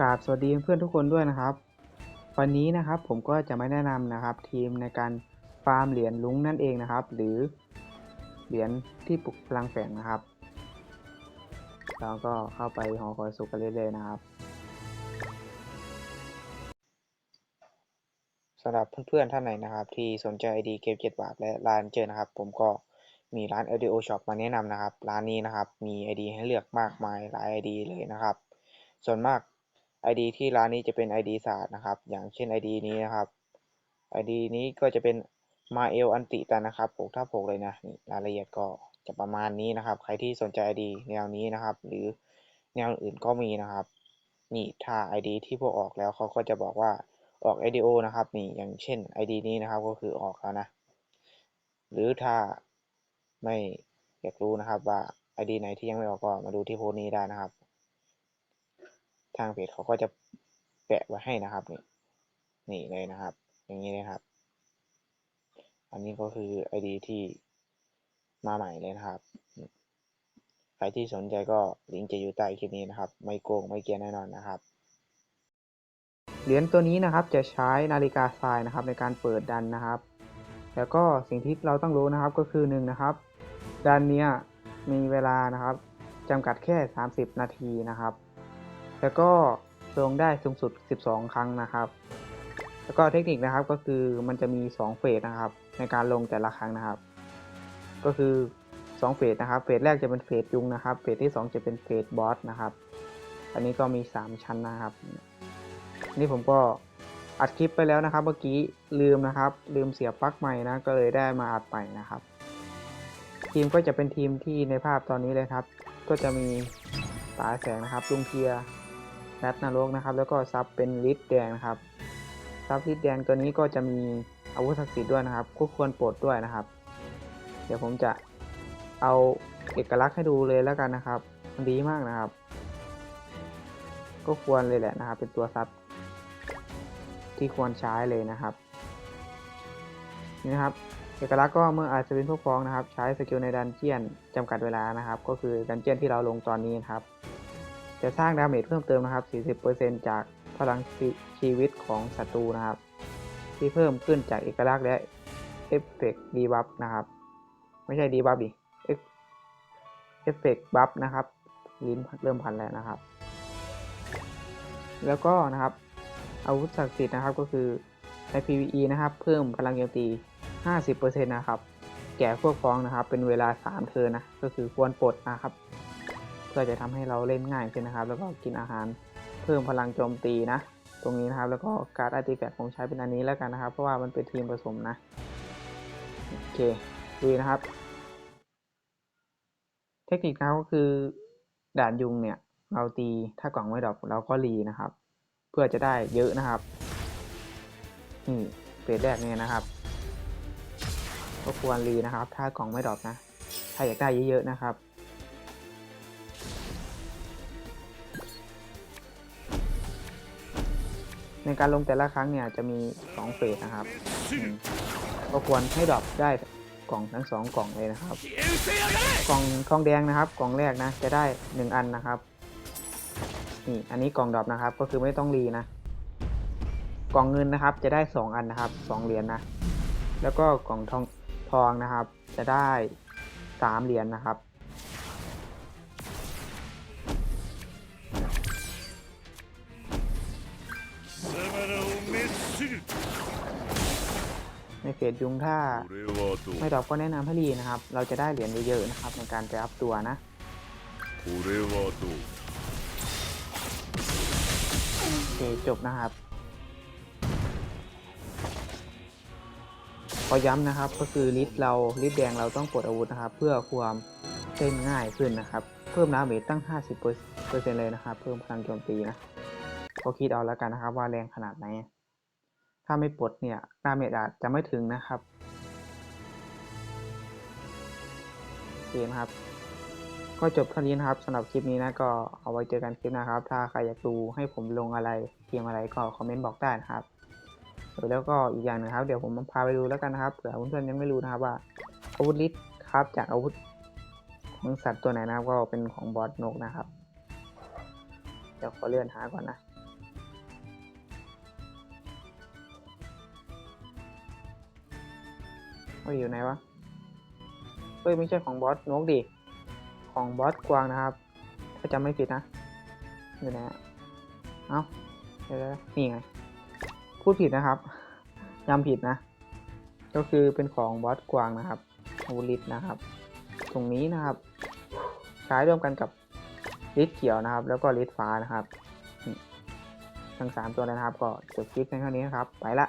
กราบสวัสดีเพื่อนทุกคนด้วยนะครับ วันนี้นะครับผมก็จะมาแนะนำนะครับ ทีมในการฟาร์มเหรียญลุงนั่นเองนะครับ หรือเหรียญที่ปลุกพลังแฝงนะครับเราก็เข้าไปหอคอยสุกันเรื่อยๆนะครับสำหรับเพื่อนๆท่านไหนนะครับ ที่สนใจ ID เกม7บาทและร้านเจอนะครับ ผมก็มีร้าน LDO Shop มาแนะนำนะครับ ร้านนี้นะครับมี ID ให้เลือกมากมายหลาย ID เลยนะครับ ส่วนมาก ID ที่ร้านนี้จะเป็น ID ศาสตร์นะครับ อย่างเช่น ID นี้นะครับ ID นี้ก็จะเป็นมาเอลอันติตันนะครับผมถ้าผมเลยนะนี่รายละเอียดก็จะประมาณนี้นะครับ ใครที่สนใจ ID แนวนี้นะครับ หรือแนวอื่นก็มีนะครับ นี่ถ้า ID ที่พวกออกแล้วเขาก็จะบอกว่าออก IDO นะครับ นี่อย่างเช่น ID นี้นะครับก็คือออกแล้วนะ หรือถ้าไม่อยากรู้นะครับว่า ID ไหนที่ยังไม่ออกก็มาดูที่โพสต์นี้ได้นะครับ ทางเพจเขาก็จะแปะไว้ให้นะครับ นี่นี่เลยนะครับ อย่างนี้นะครับ อันนี้ก็คือ ID ที่มาใหม่เลยนะครับ ใครที่สนใจก็ลิงก์จะอยู่ใต้คลิปนี้นะครับ ไม่โกงไม่เกียนแน่นอนนะครับเหรียญตัวนี้นะครับจะใช้นาฬิกาทรายนะครับในการเปิดดันนะครับ แล้วก็สิ่งที่เราต้องรู้นะครับก็คือหนึ่งนะครับ ดันเนี้ยมีเวลานะครับจำกัดแค่ 30 นาทีนะครับ แล้วก็ลงได้สูงสุด 12 ครั้งนะครับ แล้วก็เทคนิคนะครับก็คือมันจะมี 2 เฟสนะครับ ในการลงแต่ละครั้งนะครับ ก็คือ 2 เฟสนะครับ เฟสแรกจะเป็นเฟสยุงนะครับ เฟสที่ 2 จะเป็นเฟสบอสนะครับ อันนี้ก็มี 3 ชั้นนะครับ นี่ผมก็อัดคลิปไปแล้วนะครับ เมื่อกี้ลืมนะครับ ลืมเสียบปลั๊กใหม่นะ ก็เลยได้มาอัดใหม่นะครับ ทีมก็จะเป็นทีมที่ในภาพตอนนี้เลยครับ ก็จะมีตาแสงนะครับลุงเทีย รัตนรกนะครับ แล้วก็ซับเป็นลิดแดงนะครับซับลิดแดงตัวนี้ก็จะมีอาวุธศักดิ์สิทธิ์ด้วยนะครับคู่ควรปลดด้วยนะครับ เดี๋ยวผมจะเอาเอกลักษณ์ให้ดูเลยแล้วกันนะครับมันดีมากนะครับ ก็ควรเลยแหละนะครับ เป็นตัวซับที่ควรใช้เลยนะครับนี่นะครับเอกลักษณ์ก็เมื่ออาจจะเป็นพวกพ้องนะครับ ใช้สกิลในดันเจียนจำกัดเวลานะครับ ก็คือดันเจียนที่เราลงตอนนี้นะครับ จะสร้างดาเมจเพิ่มเติมนะครับ 40%จากพลังชีวิตของศัตรูนะครับ ที่เพิ่มขึ้นจากเอกลักษณ์และเอฟเฟกต์ดีบัฟนะครับ ไม่ใช่ดีบัฟดิเอฟเฟกต์บัฟนะครับลิ้นเริ่มพันแล้วนะครับ แล้วก็นะครับอาวุธศักดิ์สิทธิ์นะครับก็คือใน PVE นะครับ เพิ่มพลังโจมตี 50%นะครับ แก่พวกฟ้องนะครับ เป็นเวลา 3 เทิร์นนะ ก็คือควรปลดนะครับ เพื่อจะทำให้เราเล่นง่ายขึ้นนะครับ แล้วก็กินอาหารเพิ่มพลังโจมตีนะ ตรงนี้นะครับ แล้วก็การ์ดอาร์ติแฟกต์ผมใช้เป็นอันนี้แล้วกันนะครับ เพราะว่ามันเป็นทีมผสมนะ โอเคดูนะครับ เทคนิคนะก็คือด่านยุงเนี่ย เราตีถ้ากล่องไม่ดรอปเราก็รีนะครับ เพื่อจะได้เยอะนะครับ นี่เฟสแรกเนี่ยนะครับก็ควรรีนะครับ ถ้ากล่องไม่ดรอปนะ ถ้าอยากได้เยอะๆนะครับ ในการลงแต่ละครั้งเนี่ยจะมี2เฟสนะครับก็ควรให้ดรอปได้กล่องทั้ง 2 กล่องเลยนะครับ กล่องทองแดงนะครับ กล่องแรกนะจะได้ 1 อันนะครับนี่อันนี้กล่องดรอปนะครับ ก็คือไม่ต้องรีนะ กล่องเงินนะครับจะได้ 2 อันนะครับ 2 เหรียญนะแล้วก็กล่องทองทองนะครับ จะได้ 3 เหรียญนะครับ ในเฟสยุงถ้าไม่ดอปก็แนะนำให้รีนะครับ เราจะได้เหรียญเยอะๆนะครับ ในการไปอัพตัวนะโอเคจบนะครับขอย้ำนะครับก็คือลิสเราลิสแดงเราต้องปลดอาวุธนะครับ เพื่อความเล่นง่ายขึ้นนะครับ เพิ่มน้ำเมตตั้ง 50%เลยนะครับ เพิ่มพลังโจมตีนะก็คิดเอาแล้วกันนะครับว่าแรงขนาดไหน ถ้าไม่ปลดเนี่ยดาเมจอาจจะไม่ถึงนะครับเคนครับ ก็จบเท่านี้นะครับสำหรับคลิปนี้นะก็เอาไว้เจอกันคลิปนะครับ ถ้าใครอยากดูให้ผมลงอะไรเทียมอะไรก็คอมเมนต์บอกได้นะครับแล้วก็อีกอย่างหนึงครับ เดี๋ยวผมพาไปดูแล้วกันนะครับเผื่อเพื่อนๆยังไม่รู้นะครับว่าอาวุธลิสครับจากอาวุธของสัตว์ตัวไหนนะครับก็เป็นของบอสนกนะครับ เดี๋ยวขอเลื่อนหาก่อนนะ ว่าอยู่ไหนวะ เฮ้ยไม่ใช่ของบอสนกดิ ของบอสกวางนะครับ ถ้าจำไม่ผิดนะ อยู่ไหนเอ้าเดี๋ยวนี่ไง พูดผิดนะครับจำผิดนะ ก็คือเป็นของบอสกวางนะครับอาวุธลิตนะครับ ตรงนี้นะครับ ใช้ร่วมกันกับลิตเขียวนะครับ แล้วก็ลิตฟ้านะครับทั้งสามตัวเลยนะครับ ก็จบคลิปในเท่านี้นะครับ ไปละ